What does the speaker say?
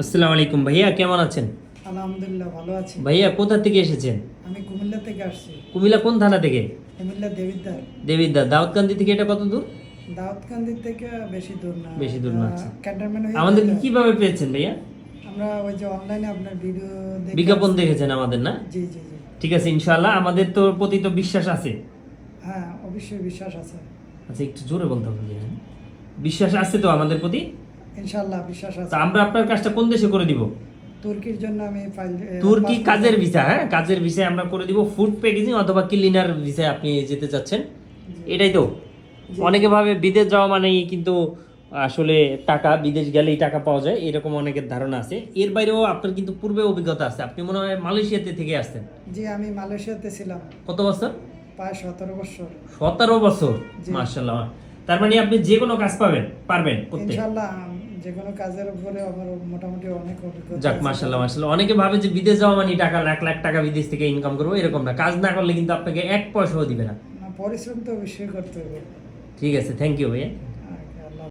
আসসালামু আলাইকুম। ভাইয়া কেমন আছেন? আলহামদুলিল্লাহ ভালো আছি। ভাইয়া কোথা থেকে এসেছেন? আমি কুমিল্লা থেকে আসছি। কুমিল্লা কোন থানা থেকে? কুমিল্লা দেবিদ্দার দেবিদ্দা দাউদকান্দি থেকে এটা কত দূর? দাউদকান্দি থেকে বেশি দূর না। বেশি দূর না, আচ্ছা। ক্যান্টনমেন্ট হয়ে আমাদেরকে কীভাবে পেয়েছেন ভাইয়া? আমরা ওই যে অনলাইনে আপনার ভিডিও দেখে বিজ্ঞাপন দেখেছেন আমাদের না? জি জি জি। ঠিক আছে ইনশাআল্লাহ। আমাদের তো প্রতি তো বিশ্বাস আছে। হ্যাঁ অবশ্যই বিশ্বাস আছে। আচ্ছা একটু জোরে বলতে হবে বিশ্বাস আছে তো আমাদের প্রতি? ইনশাল্লাহ বিশ্বাস তা আছে আমরা আপনার কাজটা কোন দেশে করে দিব? তুর্কির জন্য আমি ফাইল তুর্কি কাজের ভিসা হ্যাঁ? কাজের ভিসায় আমরা করে দিব ফুড প্যাকেজিং অথবা ক্লিনার ভিসায় আপনি যেতে চাচ্ছেন। এটাই তো? অনেকে ভাবে বিদেশ যাওয়া মানেই কিন্তু আসলে টাকা বিদেশ গেলেই টাকা পাওয়া যায় এরকম অনেকের ধারণা আছে। এর বাইরেও আপনার কিন্তু পূর্বে অভিজ্ঞতা আছে। আপনি মনে হয় মালয়েশিয়াতে থেকে আসছেন। জি আমি মালয়েশিয়াতে ছিলাম। কত বছর? প্রায় সতেরো বছর। সতেরো বছর। মার্শাল্লাহ তার মানে আপনি যে কোনো কাজ পাবেন পারবেন ইনশাল্লাহ যে কোনো কাজের উপরে আমার মোটামুটি অনেক যাক মাশাআল্লাহ মার্শাল্লাহ অনেকে ভাবে যে বিদেশ যাওয়া মানে টাকা লাখ লাখ টাকা বিদেশ থেকে ইনকাম করব এরকম না। কাজ না করলে কিন্তু আপনাকে এক পয়সাও দিবে না। না, পরিশ্রম তো অবশ্যই করতে হবে। ঠিক আছে থ্যাংক ইউ ভাইয়া।